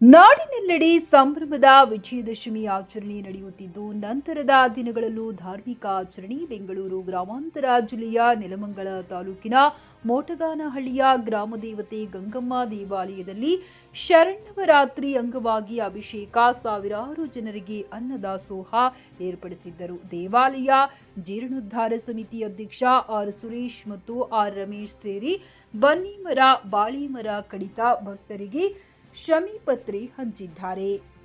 ನಾಡಿನೆಲ್ಲೆಡೆ ಸಂಭ್ರಮದ ವಿಜಯದಶಮಿ ಆಚರಣೆ ನಡೆಯುತ್ತಿದ್ದು, ನಂತರದ ದಿನಗಳಲ್ಲೂ ಧಾರ್ಮಿಕ ಆಚರಣೆ ಬೆಂಗಳೂರು ಗ್ರಾಮಾಂತರ ಜಿಲ್ಲೆಯ ನೆಲಮಂಗಲ ತಾಲೂಕಿನ ಮೋಟಗಾನಹಳ್ಳಿಯ ಗ್ರಾಮ ದೇವತೆ ಗಂಗಮ್ಮ ದೇವಾಲಯದಲ್ಲಿ ಶರಣವರಾತ್ರಿ ಅಂಗವಾಗಿ ಅಭಿಷೇಕ ಸಾವಿರಾರು ಜನರಿಗೆ ಅನ್ನದಾಸೋಹ ಏರ್ಪಡಿಸಿದ್ದರು. ದೇವಾಲಯ, ಜೀರ್ಣೋದ್ಧಾರ ಸಮಿತಿ ಅಧ್ಯಕ್ಷ ಆರ್ ಸುರೇಶ್ ಮತ್ತು ಆರ್ ರಮೇಶ್ ಸೇರಿ ಬನ್ನಿಮರ ಬಾಳಿಮರ ಬಾಳೆ ಕಡಿತ ಭಕ್ತರಿಗೆ ಶಮಿ ಪತ್ರಿ ಹಂಚಿದ್ದಾರೆ.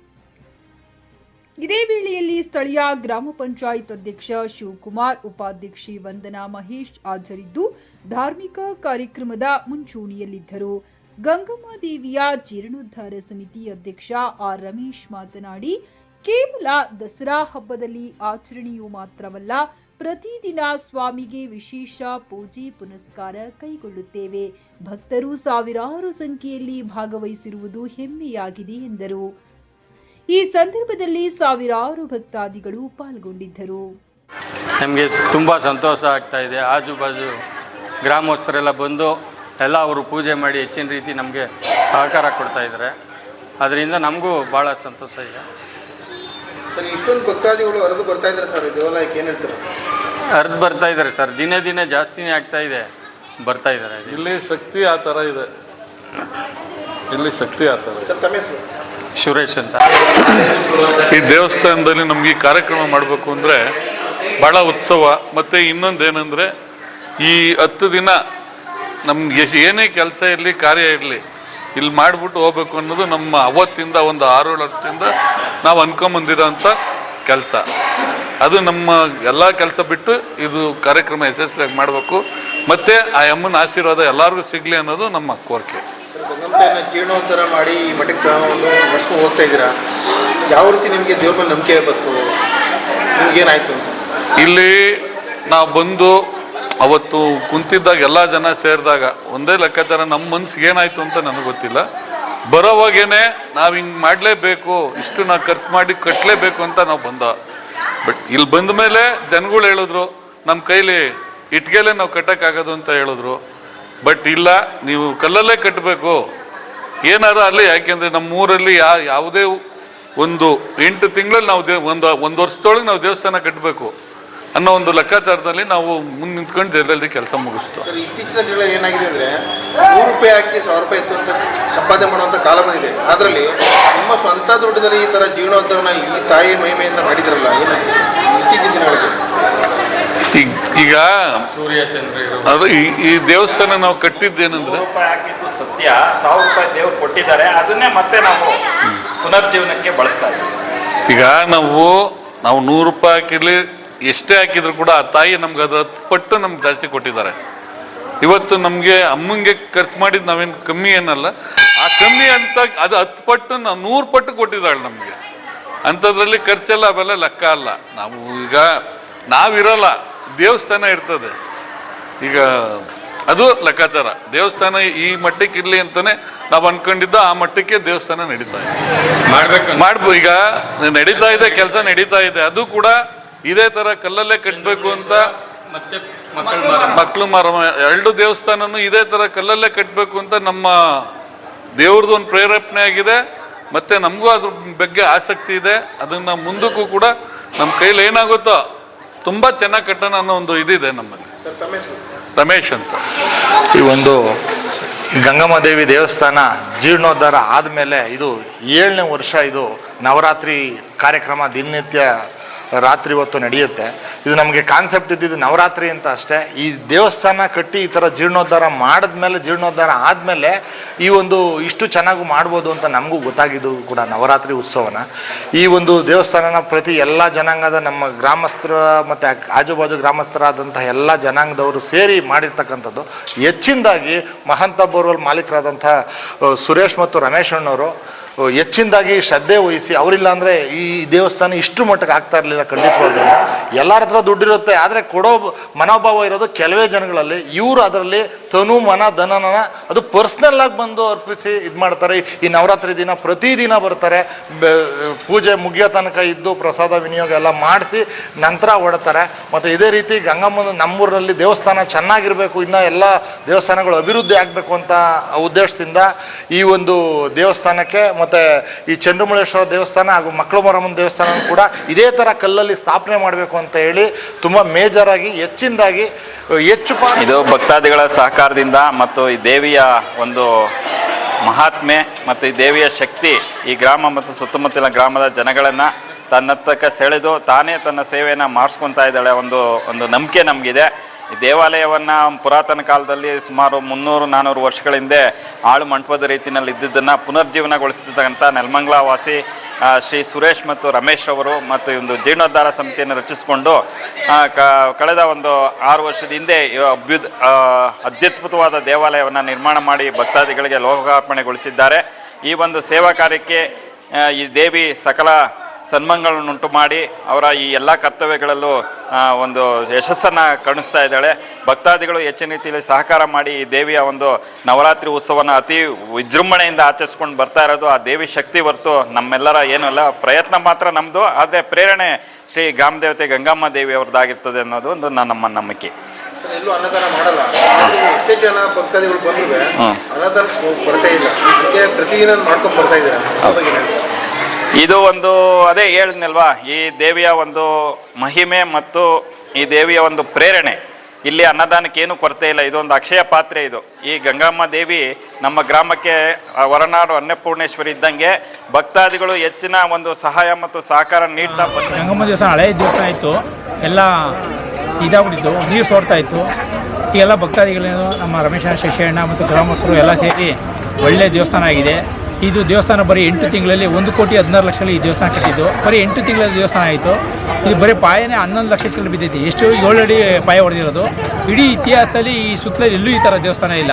ಇದೇ ವೇಳೆಯಲ್ಲಿ ಸ್ಥಳೀಯ ಗ್ರಾಮ ಪಂಚಾಯತ್ ಅಧ್ಯಕ್ಷ ಶಿವಕುಮಾರ್, ಉಪಾಧ್ಯಕ್ಷೆ ವಂದನಾ ಮಹೇಶ್ ಹಾಜರಿದ್ದು, ಧಾರ್ಮಿಕ ಕಾರ್ಯಕ್ರಮದ ಮುಂಚೂಣಿಯಲ್ಲಿದ್ದರು. ಗಂಗಮ್ಮ ದೇವಿಯ ಜೀರ್ಣೋದ್ಧಾರ ಸಮಿತಿ ಅಧ್ಯಕ್ಷ ಆರ್ ರಮೇಶ್ ಮಾತನಾಡಿ, ಕೇವಲ ದಸರಾ ಹಬ್ಬದಲ್ಲಿ ಆಚರಣೆಯು ಮಾತ್ರವಲ್ಲ ಪ್ರತಿದಿನ ಸ್ವಾಮಿಗೆ ವಿಶೇಷ ಪೂಜೆ ಪುನಸ್ಕಾರ ಕೈಗೊಳ್ಳುತ್ತೇವೆ. ಭಕ್ತರು ಸಾವಿರಾರು ಸಂಖ್ಯೆಯಲ್ಲಿ ಭಾಗವಹಿಸಿರುವುದು ಹೆಮ್ಮೆಯಾಗಿದೆ ಎಂದರು. ಈ ಸಂದರ್ಭದಲ್ಲಿ ಸಾವಿರಾರು ಭಕ್ತಾದಿಗಳು ಪಾಲ್ಗೊಂಡಿದ್ದರು. ನಮಗೆ ತುಂಬ ಸಂತೋಷ ಆಗ್ತಾ ಇದೆ. ಆಜು ಬಾಜು ಗ್ರಾಮಸ್ಥರೆಲ್ಲ ಬಂದು ಎಲ್ಲ ಅವರು ಪೂಜೆ ಮಾಡಿ ಹೆಚ್ಚಿನ ರೀತಿ ನಮಗೆ ಸಹಕಾರ ಕೊಡ್ತಾ ಇದ್ದಾರೆ. ಅದರಿಂದ ನಮಗೂ ಭಾಳ ಸಂತೋಷ ಇದೆ. ಸರ್ ಇಷ್ಟೊಂದು ಭಕ್ತಾದಿಗಳು ಹರಿದು ಬರ್ತಾ ಇದ್ದಾರೆ ಸರ್ ದೇವಾಲಯಕ್ಕೆ ಏನು ಹೇಳ್ತಾರೆ? ಹರಿದು ಬರ್ತಾ ಇದ್ದಾರೆ ಸರ್ ದಿನೇ ದಿನೇ ಜಾಸ್ತಿನೇ ಆಗ್ತಾ ಇದೆ ಬರ್ತಾ ಇದ್ದಾರೆ. ಇಲ್ಲಿ ಶಕ್ತಿ ಆ ಥರ ಇದೆ. ಇಲ್ಲಿ ಶಕ್ತಿ ಆ ಥರ ಸರ್ ತಮ್ಮ ಹೆಸರು? ಸುರೇಶ್ ಅಂತ. ಈ ದೇವಸ್ಥಾನದಲ್ಲಿ ನಮ್ಗೆ ಈ ಕಾರ್ಯಕ್ರಮ ಮಾಡಬೇಕು ಅಂದರೆ ಭಾಳ ಉತ್ಸವ ಮತ್ತು ಇನ್ನೊಂದು ಏನಂದರೆ ಈ ಹತ್ತು ದಿನ ನಮ್ಗೆ ಏನೇ ಕೆಲಸ ಇರಲಿ ಕಾರ್ಯ ಇರಲಿ ಇಲ್ಲಿ ಮಾಡಿಬಿಟ್ಟು ಹೋಗ್ಬೇಕು ಅನ್ನೋದು ನಮ್ಮ ಅವತ್ತಿಂದ ಒಂದು ಆರು ಏಳು ವರ್ಷದಿಂದ ನಾವು ಅನ್ಕೊಂಬಂದಿರೋಂಥ ಕೆಲಸ. ಅದು ನಮ್ಮ ಎಲ್ಲ ಕೆಲಸ ಬಿಟ್ಟು ಇದು ಕಾರ್ಯಕ್ರಮ ಯಶಸ್ವಿಯಾಗಿ ಮಾಡಬೇಕು. ಮತ್ತು ಆ ಅಮ್ಮನ ಆಶೀರ್ವಾದ ಎಲ್ಲರಿಗೂ ಸಿಗಲಿ ಅನ್ನೋದು ನಮ್ಮ ಕೋರಿಕೆ. ಜೀರ್ಣೋದ್ಧಾರ ಮಾಡಿ ಈ ಮಠಕ್ಕೆ ವರ್ಷಕ್ಕೆ ಹೋಗ್ತಾ ಇದ್ದೀರಾ? ಯಾವ ರೀತಿ ನಿಮಗೆ ದೇವ್ರ ಮೇಲೆ ನಂಬಿಕೆ ಬಂತು? ನಿಮ್ಗೇನಾಯ್ತು ಇಲ್ಲಿ ನಾವು ಬಂದು ಅವತ್ತು ಕುಂತಿದ್ದಾಗ ಎಲ್ಲ ಜನ ಸೇರಿದಾಗ ಒಂದೇ ಲೆಕ್ಕಾಚಾರ ನಮ್ಮ ಮನ್ಸಿಗೆ ಏನಾಯ್ತು ಅಂತ ನನಗೆ ಗೊತ್ತಿಲ್ಲ. ಬರೋವಾಗೇನೆ ನಾವು ಹಿಂಗೆ ಮಾಡಲೇಬೇಕು, ಇಷ್ಟು ನಾವು ಖರ್ಚು ಮಾಡಿ ಕಟ್ಟಲೇಬೇಕು ಅಂತ ನಾವು ಬಂದ. ಬಟ್ ಇಲ್ಲಿ ಬಂದ ಮೇಲೆ ಜನಗಳು ಹೇಳಿದ್ರು ನಮ್ಮ ಕೈಲಿ ಇಟ್ಗೆಲೆ ನಾವು ಕಟ್ಟೋಕ್ಕಾಗೋದು ಅಂತ ಹೇಳಿದ್ರು. ಬಟ್ ಇಲ್ಲ, ನೀವು ಕಲ್ಲಲ್ಲೇ ಕಟ್ಟಬೇಕು ಏನಾರು ಅಲ್ಲಿ, ಯಾಕೆಂದರೆ ನಮ್ಮ ಊರಲ್ಲಿ ಯಾ, ಯಾವುದೇ ಒಂದು ಎಂಟು ತಿಂಗಳಲ್ಲಿ ನಾವು ದೇ, ಒಂದು ಒಂದು ವರ್ಷದೊಳಗೆ ನಾವು ದೇವಸ್ಥಾನ ಕಟ್ಟಬೇಕು ಅನ್ನೋ ಒಂದು ಲೆಕ್ಕಾಚಾರದಲ್ಲಿ ನಾವು ಮುಂದೆ ನಿಂತ್ಕೊಂಡು ಜಲ್ದಿ ಕೆಲಸ ಮುಗಿಸ್ತು. ಸರ್ ಇತ್ತೀಚಿನ ದಿನಗಳಲ್ಲಿ ಏನಾಗಿದೆ ಅಂದರೆ ನೂರು ರೂಪಾಯಿ ಹಾಕಿ ಸಾವಿರ ರೂಪಾಯಿ ಇತ್ತು ಅಂತ ಸಂಪಾದನೆ ಮಾಡುವಂಥ ಕಾಲ ಬಂದಿದೆ. ಅದರಲ್ಲಿ ನಿಮ್ಮ ಸ್ವಂತ ದುಡ್ಡಿನಲ್ಲಿ ಈ ಥರ ಜೀರ್ಣೋದ್ಧಾರನ ಈ ತಾಯಿ ಮಹಿಮೆಯಿಂದ ಮಾಡಿದ್ರಲ್ಲ ಏನು ಇತ್ತೀಚಿನ ದಿನಗಳಿಗೆ ಈಗ ಸೂರ್ಯ ಚಂದ್ರ ಅದು ಈ ದೇವಸ್ಥಾನ ನಾವು ಕಟ್ಟಿದ್ದೇನಂದ್ರೆ ಹಾಕಿದ್ದು ಸತ್ಯ ಸಾವಿರ ರೂಪಾಯಿ ದೇವ್ರು ಕೊಟ್ಟಿದ್ದಾರೆ ಅದನ್ನೇ ಮತ್ತೆ ನಾವು ಪುನರ್ಜೀವನಕ್ಕೆ ಬಳಸ್ತಾ ಇದ್ದೀವಿ. ಈಗ ನಾವು ನಾವು ನೂರು ರೂಪಾಯಿ ಹಾಕಿರ್ಲಿ ಎಷ್ಟೇ ಹಾಕಿದ್ರು ಕೂಡ ಆ ತಾಯಿ ನಮ್ಗೆ ಅದ್ರ ಪಟ್ಟು ನಮ್ಗೆ ಜಾಸ್ತಿ ಕೊಟ್ಟಿದ್ದಾರೆ. ಇವತ್ತು ನಮಗೆ ಅಮ್ಮಂಗೆ ಖರ್ಚು ಮಾಡಿದ್ದು ನಾವೇನು ಕಮ್ಮಿ ಏನಲ್ಲ ಆ ಕಮ್ಮಿ ಅಂತ ಅದು ಹತ್ತು ಪಟ್ಟು ನಾವು ನೂರು ಪಟ್ಟು ಕೊಟ್ಟಿದ್ದಾಳೆ ನಮಗೆ. ಅಂಥದ್ರಲ್ಲಿ ಖರ್ಚೆಲ್ಲ ಅವೆಲ್ಲ ಲೆಕ್ಕ ಅಲ್ಲ. ನಾವು ಈಗ ನಾವಿರಲ್ಲ ದೇವಸ್ಥಾನ ಇರ್ತದೆ. ಈಗ ಅದು ಲೆಕ್ಕಾಚಾರ. ದೇವಸ್ಥಾನ ಈ ಮಟ್ಟಕ್ಕೆ ಇರಲಿ ಅಂತಾನೆ ನಾವು ಅನ್ಕೊಂಡಿದ್ದ ಆ ಮಟ್ಟಕ್ಕೆ ದೇವಸ್ಥಾನ ನಡೀತಾ ಇದೆ. ಮಾಡ್ಬೇಕು. ಮಾಡ್ಬೋದು ಈಗ ನಡೀತಾ ಇದೆ ಕೆಲಸ ನಡೀತಾ ಇದೆ. ಅದು ಕೂಡ ಇದೇ ತರ ಕಲ್ಲಲ್ಲೇ ಕಟ್ಟಬೇಕು ಅಂತ ಮತ್ತೆ ಮಕ್ಕಳು ಮಕ್ಕಳು ಮರ. ಎರಡು ದೇವಸ್ಥಾನನು ಇದೇ ತರ ಕಲ್ಲಲ್ಲೇ ಕಟ್ಟಬೇಕು ಅಂತ ನಮ್ಮ ದೇವ್ರದ್ದು ಒಂದು ಪ್ರೇರೇಪಣೆ ಆಗಿದೆ. ಮತ್ತೆ ನಮಗೂ ಅದ್ರ ಬಗ್ಗೆ ಆಸಕ್ತಿ ಇದೆ. ಅದನ್ನ ಮುಂದಕ್ಕೂ ಕೂಡ ನಮ್ಮ ಕೈಲಿ ಏನಾಗುತ್ತೋ ತುಂಬಾ ಚೆನ್ನಾಗಿ ಕಟ್ಟೋಣ ಅನ್ನೋ ಒಂದು ಇದಿದೆ ನಮ್ಮಲ್ಲಿ. ರಮೇಶ್ ಅಂತ. ಈ ಒಂದು ಗಂಗಮ್ಮ ದೇವಿ ದೇವಸ್ಥಾನ ಜೀರ್ಣೋದ್ಧಾರ ಆದಮೇಲೆ ಇದು ಏಳನೇ ವರ್ಷ ಇದು ನವರಾತ್ರಿ ಕಾರ್ಯಕ್ರಮ ದಿನನಿತ್ಯ ರಾತ್ರಿ ಹೊತ್ತು ನಡೆಯುತ್ತೆ. ಇದು ನಮಗೆ ಕಾನ್ಸೆಪ್ಟ್ ಇದ್ದಿದ್ದು ನವರಾತ್ರಿ ಅಂತ ಅಷ್ಟೇ. ಈ ದೇವಸ್ಥಾನ ಕಟ್ಟಿ ಈ ಥರ ಜೀರ್ಣೋದ್ಧಾರ ಮಾಡಿದ್ಮೇಲೆ, ಜೀರ್ಣೋದ್ಧಾರ ಆದಮೇಲೆ ಈ ಒಂದು ಇಷ್ಟು ಚೆನ್ನಾಗಿ ಮಾಡ್ಬೋದು ಅಂತ ನಮಗೂ ಗೊತ್ತಾಗಿದ್ದು ಕೂಡ ನವರಾತ್ರಿ ಉತ್ಸವನ. ಈ ಒಂದು ದೇವಸ್ಥಾನನ ಪ್ರತಿ ಎಲ್ಲ ಜನಾಂಗದ ನಮ್ಮ ಗ್ರಾಮಸ್ಥರ ಮತ್ತು ಆಜುಬಾಜು ಗ್ರಾಮಸ್ಥರಾದಂಥ ಎಲ್ಲ ಜನಾಂಗದವರು ಸೇರಿ ಮಾಡಿರ್ತಕ್ಕಂಥದ್ದು. ಹೆಚ್ಚಿನದಾಗಿ ಮಹಂತ ಬೋರ್ವೆಲ್ ಮಾಲೀಕರಾದಂಥ ಸುರೇಶ್ ಮತ್ತು ರಮೇಶ್ ಅಣ್ಣವರು ಹೆಚ್ಚಿನದಾಗಿ ಶ್ರದ್ಧೆ ವಹಿಸಿ ಅವರಿಲ್ಲ ಅಂದರೆ ಈ ದೇವಸ್ಥಾನ ಇಷ್ಟು ಮಟ್ಟಕ್ಕೆ ಆಗ್ತಾ ಇರಲಿಲ್ಲ ಖಂಡಿತವಾಗ್ಲೂ. ಎಲ್ಲರ ಹತ್ರ ದುಡ್ಡಿರುತ್ತೆ, ಆದರೆ ಕೊಡೋ ಮನೋಭಾವ ಇರೋದು ಕೆಲವೇ ಜನಗಳಲ್ಲಿ. ಇವರು ಅದರಲ್ಲಿ ತನು ಮನ ಧನನ, ಅದು ಪರ್ಸ್ನಲ್ಲಾಗಿ ಬಂದು ಅರ್ಪಿಸಿ ಇದು ಮಾಡ್ತಾರೆ. ಈ ನವರಾತ್ರಿ ದಿನ ಪ್ರತಿದಿನ ಬರ್ತಾರೆ. ಪೂಜೆ ಮುಗಿಯೋ ತನಕ ಇದ್ದು ಪ್ರಸಾದ ವಿನಿಯೋಗ ಎಲ್ಲ ಮಾಡಿಸಿ ನಂತರ ಹೊಡ್ತಾರೆ ಮತ್ತು ಇದೇ ರೀತಿ ಗಂಗಮ್ಮನ ನಮ್ಮೂರಲ್ಲಿ ದೇವಸ್ಥಾನ ಚೆನ್ನಾಗಿರಬೇಕು, ಇನ್ನೂ ಎಲ್ಲ ದೇವಸ್ಥಾನಗಳು ಅಭಿವೃದ್ಧಿ ಆಗಬೇಕು ಅಂತ ಉದ್ದೇಶದಿಂದ ಈ ಒಂದು ದೇವಸ್ಥಾನಕ್ಕೆ ಮತ್ತು ಈ ಚಂದ್ರಮುಳೇಶ್ವರ ದೇವಸ್ಥಾನ ಹಾಗೂ ಮಕ್ಕಳು ಮರಮ್ಮನ ದೇವಸ್ಥಾನ ಕೂಡ ಇದೇ ಥರ ಕಲ್ಲಲ್ಲಿ ಸ್ಥಾಪನೆ ಮಾಡಬೇಕು ಅಂತ ಹೇಳಿ ತುಂಬ ಮೇಜರಾಗಿ, ಹೆಚ್ಚಿನದಾಗಿ, ಹೆಚ್ಚು ಇದು ಭಕ್ತಾದಿಗಳ ಸಹಕಾರದಿಂದ ಮತ್ತು ಈ ದೇವಿಯ ಒಂದು ಮಹಾತ್ಮೆ ಮತ್ತು ಈ ದೇವಿಯ ಶಕ್ತಿ ಈ ಗ್ರಾಮ ಮತ್ತು ಸುತ್ತಮುತ್ತಲಿನ ಗ್ರಾಮದ ಜನಗಳನ್ನು ತನ್ನತ್ತಕ್ಕೆ ಸೆಳೆದು ತಾನೇ ತನ್ನ ಸೇವೆಯನ್ನು ಮಾಡಿಸ್ಕೊತಾ ಇದ್ದಾಳೆ ಒಂದು ಒಂದು ನಂಬಿಕೆ ನಮಗಿದೆ. ಈ ದೇವಾಲಯವನ್ನು ಪುರಾತನ ಕಾಲದಲ್ಲಿ ಸುಮಾರು ಮುನ್ನೂರು ನಾನ್ನೂರು ವರ್ಷಗಳ ಹಿಂದೆ ಆಳು ಮಂಟಪದ ರೀತಿಯಲ್ಲಿ ಇದ್ದಿದ್ದನ್ನು ಪುನರ್ಜೀವನಗೊಳಿಸ್ತಕ್ಕಂಥ ನೆಲಮಂಗ್ಲ ವಾಸಿ ಶ್ರೀ ಸುರೇಶ್ ಮತ್ತು ರಮೇಶ್ ಅವರು ಮತ್ತು ಈ ಒಂದು ಜೀರ್ಣೋದ್ಧಾರ ಸಮಿತಿಯನ್ನು ರಚಿಸಿಕೊಂಡು ಕ- ಕಳೆದ ಒಂದು ಆರು ವರ್ಷದ ಹಿಂದೆ ಅಭ್ಯು ಅತ್ಯದ್ಭುತವಾದ ದೇವಾಲಯವನ್ನು ನಿರ್ಮಾಣ ಮಾಡಿ ಭಕ್ತಾದಿಗಳಿಗೆ ಲೋಕಾರ್ಪಣೆಗೊಳಿಸಿದ್ದಾರೆ. ಈ ಒಂದು ಸೇವಾ ಕಾರ್ಯಕ್ಕೆ ಈ ದೇವಿ ಸಕಲ ಸನ್ಮಾನಗಳನ್ನುಂಟು ಮಾಡಿ ಅವರ ಈ ಎಲ್ಲ ಕರ್ತವ್ಯಗಳಲ್ಲೂ ಒಂದು ಯಶಸ್ಸನ್ನು ಕಾಣಿಸ್ತಾ ಇದ್ದಾಳೆ. ಭಕ್ತಾದಿಗಳು ಹೆಚ್ಚಿನ ರೀತಿಯಲ್ಲಿ ಸಹಕಾರ ಮಾಡಿ ಈ ದೇವಿಯ ಒಂದು ನವರಾತ್ರಿ ಉತ್ಸವನ ಅತಿ ವಿಜೃಂಭಣೆಯಿಂದ ಆಚರಿಸ್ಕೊಂಡು ಬರ್ತಾ ಇರೋದು ಆ ದೇವಿ ಶಕ್ತಿ ಹೊರತು ನಮ್ಮೆಲ್ಲರ ಏನೂ ಅಲ್ಲ. ಪ್ರಯತ್ನ ಮಾತ್ರ ನಮ್ಮದು ಆದರೆ ಪ್ರೇರಣೆ ಶ್ರೀ ಗ್ರಾಮ ದೇವತೆ ಗಂಗಮ್ಮ ದೇವಿ ಅವ್ರದ್ದಾಗಿರ್ತದೆ ಅನ್ನೋದು ಒಂದು ನನ್ನ ನಮ್ಮ ನಂಬಿಕೆ. ಎಲ್ಲೂ ಅನ್ನದಾನ ಮಾಡಲ್ಲ. ಎಷ್ಟೇ ಜನ ಭಕ್ತಾದಿಗಳು ಬಂದ್ರು. ಅನ್ನದಾನ ಇಲ್ಲ. ಹೀಗೆ ಪ್ರತಿದಿನ ಮಾಡ್ಕೊಂಡು ಬರ್ತಾ ಇದ್ದಾರೆ. ಇದು ಒಂದು ಅದೇ ಹೇಳಿದ್ನಲ್ವಾ, ಈ ದೇವಿಯ ಒಂದು ಮಹಿಮೆ ಮತ್ತು ಈ ದೇವಿಯ ಒಂದು ಪ್ರೇರಣೆ. ಇಲ್ಲಿ ಅನ್ನದಾನಕ್ಕೆ ಏನು ಕೊರತೆ ಇಲ್ಲ, ಇದೊಂದು ಅಕ್ಷಯ ಪಾತ್ರೆ ಇದು. ಈ ಗಂಗಮ್ಮ ದೇವಿ ನಮ್ಮ ಗ್ರಾಮಕ್ಕೆ ಹೊರನಾಡು ಅನ್ನಪೂರ್ಣೇಶ್ವರಿ ಇದ್ದಂಗೆ ಭಕ್ತಾದಿಗಳು ಹೆಚ್ಚಿನ ಒಂದು ಸಹಾಯ ಮತ್ತು ಸಹಕಾರ ನೀಡ್ತಾ ಬಂದ ಗಂಗಮ್ಮ ದೇವಸ್ಥಾನ ಹಳೆಯ ದೇವಸ್ಥಾನ ಇತ್ತು. ಎಲ್ಲ ಇದಾಗ್ಬಿಟ್ಟಿತ್ತು, ನೀರು ಸೋರ್ತಾ ಇತ್ತು. ಈಗೆಲ್ಲ ಭಕ್ತಾದಿಗಳೇನು ನಮ್ಮ ರಮೇಶ, ಶಶಿಯಣ್ಣ ಮತ್ತು ಗ್ರಾಮಸ್ಥರು ಎಲ್ಲ ಸೇರಿ ಒಳ್ಳೆಯ ದೇವಸ್ಥಾನ ಆಗಿದೆ. ಇದು ದೇವಸ್ಥಾನ ಬರೀ ಎಂಟು ತಿಂಗಳಲ್ಲಿ ಒಂದು ಕೋಟಿ ಹದಿನಾರು ಲಕ್ಷದಲ್ಲಿ ಈ ದೇವಸ್ಥಾನ ಕಟ್ಟಿದ್ದು. ಬರೀ ಎಂಟು ತಿಂಗಳಲ್ಲಿ ದೇವಸ್ಥಾನ ಆಯಿತು. ಇದು ಬರೀ ಪಾಯನೇ ಹನ್ನೊಂದು ಲಕ್ಷ ಚಿಲ್ಲರೆ ಬಿದ್ದೈತಿ. ಎಷ್ಟು ಏಳು ಅಡಿ ಪಾಯ ಹೊಡೆದಿರೋದು. ಇಡೀ ಇತಿಹಾಸದಲ್ಲಿ ಈ ಸುತ್ತಲಲ್ಲಿ ಎಲ್ಲೂ ಈ ಥರ ದೇವಸ್ಥಾನ ಇಲ್ಲ.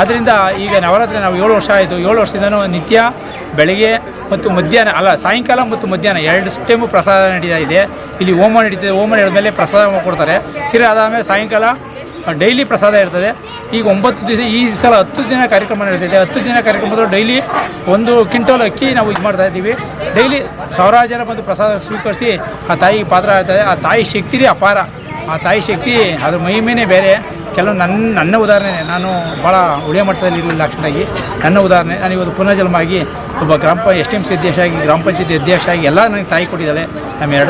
ಆದ್ದರಿಂದ ಈಗ ನವರಾತ್ರಿ ನಾವು ಏಳು ವರ್ಷ ಆಯಿತು. ಏಳು ವರ್ಷದಿಂದನೂ ನಿತ್ಯ, ಬೆಳಗ್ಗೆ ಮತ್ತು ಮಧ್ಯಾಹ್ನ, ಅಲ್ಲ ಸಾಯಂಕಾಲ ಮತ್ತು ಮಧ್ಯಾಹ್ನ ಎರಡು ಟೈಮು ಪ್ರಸಾದ ನಡೀತಾ ಇದೆ. ಇಲ್ಲಿ ಹೋಮ ನಡೀತದೆ ಓಮ ನಡೆದ ಮೇಲೆ ಪ್ರಸಾದ ಕೊಡ್ತಾರೆ. ತಿರ್ಗಿ ಅದಾದಮೇಲೆ ಸಾಯಂಕಾಲ ಡೈಲಿ ಪ್ರಸಾದ ಇರ್ತದೆ. ಈಗ ಒಂಬತ್ತು ದಿವಸ, ಈ ಸಲ ಹತ್ತು ದಿನ ಕಾರ್ಯಕ್ರಮ ನಡೀತಿದೆ ಹತ್ತು ದಿನ ಕಾರ್ಯಕ್ರಮದಲ್ಲಿ ಡೈಲಿ ಒಂದು ಕ್ವಿಂಟಲ್ ಅಕ್ಕಿ ನಾವು ಇದು ಮಾಡ್ತಾ ಇದ್ದೀವಿ. ಡೈಲಿ ಸಾವಿರಾರು ಜನ ಬಂದು ಪ್ರಸಾದ ಸ್ವೀಕರಿಸಿ ಆ ತಾಯಿ ಪಾತ್ರ ಆಗ್ತದೆ. ಆ ತಾಯಿ ಶಕ್ತಿನೇ ಅಪಾರ. ಆ ತಾಯಿ ಶಕ್ತಿ ಅದ್ರ ಮಹಿಮೆನೇ ಬೇರೆ. ಕೆಲವು ನನ್ನ ನನ್ನ ಉದಾಹರಣೆ ನಾನು ಭಾಳ ಉಳಿಯ ಮಟ್ಟದಲ್ಲಿ ಇರಲಿಲ್ಲ ಅಷ್ಟಾಗಿ ನನ್ನ ಉದಾಹರಣೆ, ನಾನು ಇವತ್ತು ಪುನರ್ಜನ್ಮ ಆಗಿ ಒಬ್ಬ ಗ್ರಾಮ ಎಸ್ ಟಿ ಎಂ ಸಿ ಅಧ್ಯಕ್ಷ ಆಗಿ, ಗ್ರಾಮ ಪಂಚಾಯತಿ ಅಧ್ಯಕ್ಷ ಆಗಿ ಎಲ್ಲ ನನಗೆ ತಾಯಿ ಕೊಟ್ಟಿದ್ದಾಳೆ. ನಮ್ಮ ಎರಡು